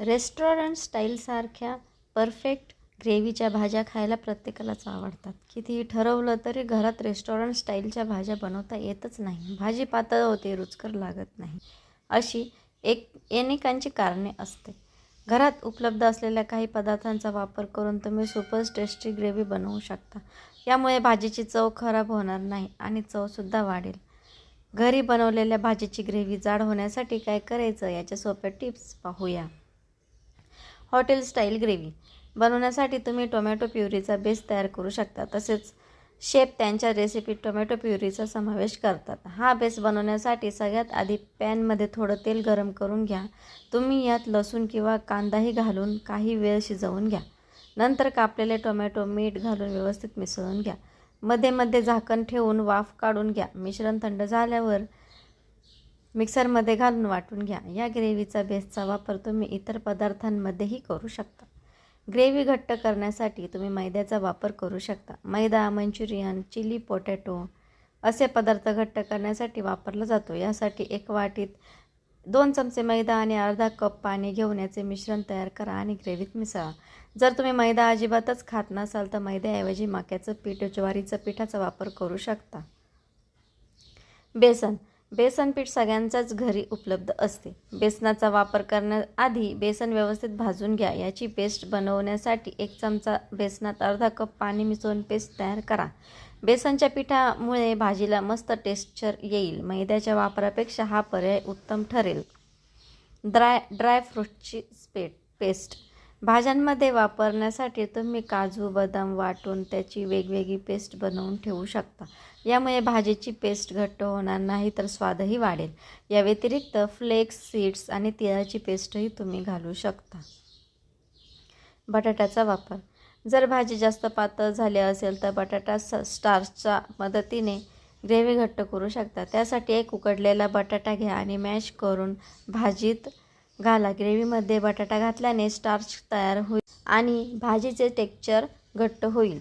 Restaurant स्टाईलसारख्या perfect ग्रेव्हीच्या भाज्या खायला प्रत्येकालाच आवडतात. कितीही ठरवलं तरी घरात रेस्टॉरंट स्टाईलच्या भाज्या बनवता येतच नाही. भाजी पातळ होते रुचकर लागत नाही. अशी एक अनेकांची कारणे असते. घरात उपलब्ध असलेल्या काही पदार्थांचा वापर करून तुम्ही सुपर टेस्टी ग्रेव्ही बनवू शकता. यामुळे भाजीची चव खराब होणार नाही आणि चवसुद्धा वाढेल. घरी बनवलेल्या भाजीची ग्रेव्ही जाड होण्यासाठी काय करायचं याच्या सोप्या टिप्स पाहूया. Hotel style gravy. बनवण्यासाठी तुम्ही टोमॅटो प्युरीचा बेस तयार करू शकता. तसेच शेफ त्यांच्या रेसिपीत टोमॅटो प्युरीचा समावेश करतात. हा बेस बनवण्यासाठी सगळ्यात आधी पॅनमध्ये थोडं तेल गरम करून घ्या. तुम्ही यात लसूण किंवा कांदाही घालून काही वेळ शिजवून घ्या. नंतर कापलेले टोमॅटो मीठ घालून व्यवस्थित मिसळून घ्या. मध्ये मध्ये झाकण ठेवून वाफ काढून घ्या. मिश्रण थंड झाल्यावर मिक्सरमध्ये घालून वाटून घ्या. या ग्रेव्हीचा बेसचा वापर तुम्ही इतर पदार्थांमध्येही करू शकता. ग्रेव्ही घट्ट करण्यासाठी तुम्ही मैद्याचा वापर करू शकता. मैदा मंचुरियन चिली पोटॅटो असे पदार्थ घट्ट करण्यासाठी वापरला जातो. यासाठी एक वाटीत दोन चमचे मैदा आणि अर्धा कप पाणी घेऊन याचे मिश्रण तयार करा आणि ग्रेव्हीत मिसळा. जर तुम्ही मैदा अजिबातच खात नसाल तर मैद्याऐवजी मक्याचं पीठ ज्वारीचं पिठाचा वापर करू शकता. बेसन बेसन पीठ सगळ्यांच्याच घरी उपलब्ध असते. बेसनाचा वापर करण्याआधी बेसन व्यवस्थित भाजून घ्या. याची पेस्ट बनवण्यासाठी एक चमचा बेसनात अर्धा कप पाणी मिसळून पेस्ट तयार करा. बेसनच्या पिठामुळे भाजीला मस्त टेक्स्चर येईल. मैद्याच्या वापरापेक्षा हा पर्याय उत्तम ठरेल. ड्राय ड्राय फ्रूटची स्पेट पेस्ट भाज्यांमध्ये वापरण्यासाठी तुम्ही काजू बदाम वाटून त्याची वेगवेगळी पेस्ट बनवून ठेवू शकता. यामुळे भाजीची पेस्ट घट्ट होणार नाही तर स्वादही वाढेल. या व्यतिरिक्त फ्लेक्स सीड्स आणि तिळाची पेस्टही तुम्ही घालू शकता. बटाट्याचा वापर. जर भाजी जास्त पातळ झाली असेल तर बटाटा स स्टार्सच्या मदतीने ग्रेव्ही घट्ट करू शकता. त्यासाठी एक उकडलेला बटाटा घ्या आणि मॅश करून भाजीत घाला. ग्रेव्हीमध्ये बटाटा घातल्याने स्टार्च तयार होईल आणि भाजीचे टेक्स्चर घट्ट होईल.